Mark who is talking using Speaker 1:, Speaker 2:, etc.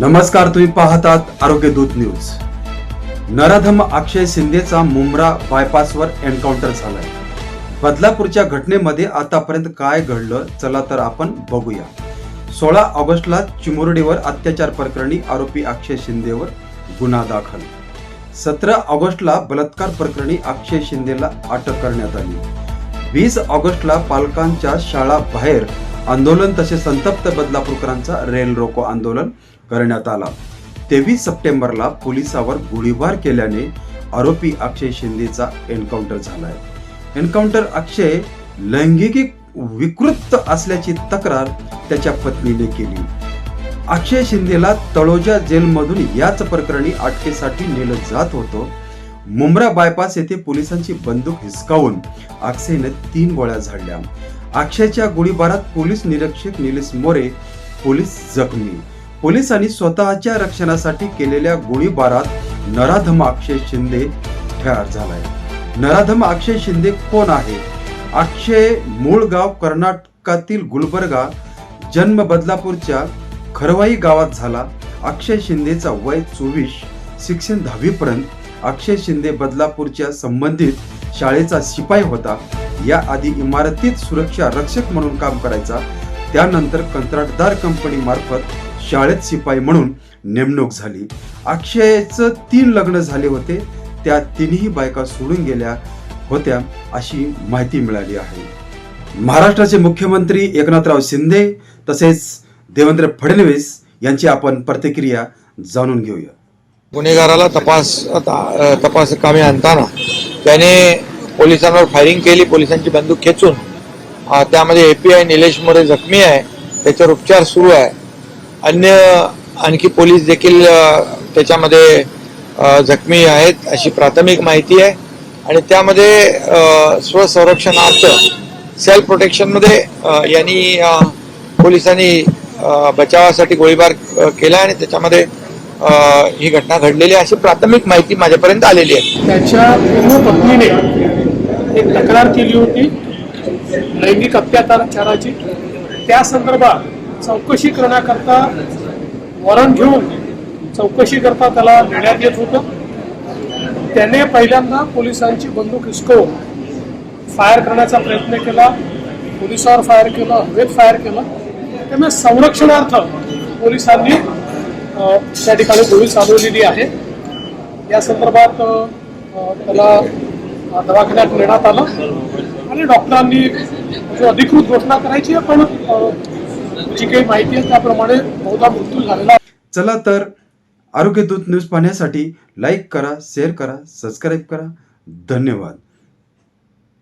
Speaker 1: नमस्कार तुम्ही पाहतात आरोग्य दूत न्यूज. नराधम अक्षय शिंदेचा मुंब्रा बायपासवर एन्काउंटर झालाय. बदलापूरच्या घटनेमध्ये आतापर्यंत काय घडलं चला तर आपण बघूया. सोळा ऑगस्टला चिमुरडीवर अत्याचार प्रकरणी आरोपी अक्षय शिंदेवर गुन्हा दाखल. सतरा ऑगस्टला बलात्कार प्रकरणी अक्षय शिंदेला अटक करण्यात आली. वीस ऑगस्टला पालकांच्या शाळा बाहेर आंदोलन तसेच संतप्त बदलापूरकरांचा रेल रोको आंदोलन करण्यात आला. तेवीस सप्टेंबरला पोलिसावर गोळीबार केल्याने आरोपी अक्षय शिंदेचा एन्काउंटर झालाय. एन्काउंटर अक्षय लैंगिक विकृत असल्याची तक्रार त्याच्या पत्नीने केली. अक्षय शिंदेला तळोजा जेलमधून याच प्रकरणी अटकेसाठी नेलं जात होतं. मुंब्रा बायपास येथे पोलिसांची बंदूक हिसकावून अक्षयने तीन गोळ्या झाडल्या. अक्षयच्या गोळीबारात पोलीस निरीक्षक निलेश मोरे पोलीस जखमी. पोलिसांनी स्वतःच्या रक्षणासाठी केलेल्या गोळीबारात नराधम अक्षय शिंदे ठार झालाय. नराधम अक्षय शिंदे कोण आहे? अक्षय मूळ गाव कर्नाटकातील गुलबर्गा जन्म बदलापूरच्या खरवाई गावात झाला. अक्षय शिंदेचा वय चोवीस शिक्षण दहावीपर्यंत अक्षय शिंदे बदलापूरच्या संबंधित शाळेचा शिपाई होता. या आधी इमारतीत सुरक्षा रक्षक म्हणून काम करायचा. त्यानंतर कंत्राटदार कंपनी मार्फत शाळेत शिपाई म्हणून नेमणूक झाली. अक्षयचं तीन लग्न झाले होते. त्या तिन्ही बायका सोडून गेल्या होत्या अशी माहिती मिळाली आहे. महाराष्ट्राचे मुख्यमंत्री एकनाथराव शिंदे तसेच देवेंद्र फडणवीस यांची आपण प्रतिक्रिया जाणून घेऊया.
Speaker 2: गुन्हेगाराला तपास तपास कामे आणताना त्याने पोलिसांवर फायरिंग केली पोलिसांची बंदूक खेचून अ, त्यामध्ये एपीआय निलेश मोरे जखमी आहे. त्याच्यावर उपचार सुरू आहे. अन्य आणखी पोलीस देखील त्याच्यामध्ये जखमी आहेत अशी प्राथमिक माहिती आहे. आणि त्यामध्ये स्वसंरक्षणार्थ सेल्फ प्रोटेक्शनमध्ये यांनी पोलिसांनी बचावासाठी गोळीबार केला आणि त्याच्यामध्ये ही घटना घडलेली अशी प्राथमिक माहिती माझ्यापर्यंत आलेली आहे.
Speaker 3: त्याच्या पूर्व पत्नीने एक तक्रार केली होती लैंगिक अत्याचाराची. त्या संदर्भात चौकशी करण्याकरता वॉरंट घेऊन चौकशी करता त्याला देण्यात येत होतं. त्याने पहिल्यांदा पोलिसांची बंदूक हिसकवून फायर करण्याचा प्रयत्न केला. पोलिसावर फायर केलं हवेत फायर केलं. त्यामुळे संरक्षणार्थ पोलिसांनी त्या ठिकाणी गोळी चालवलेली आहे. या संदर्भात त्याला दवाखान्यात नेण्यात आलं. आणि डॉक्टरांनी जो अधिकृत घोषणा करायची आहे पण जी काही माहिती आहे त्याप्रमाणे बहुधा मृत्यू झालेला
Speaker 1: चला तर आरोग्य दूत न्यूज पाहण्यासाठी लाईक करा शेअर करा सबस्क्राईब करा. धन्यवाद.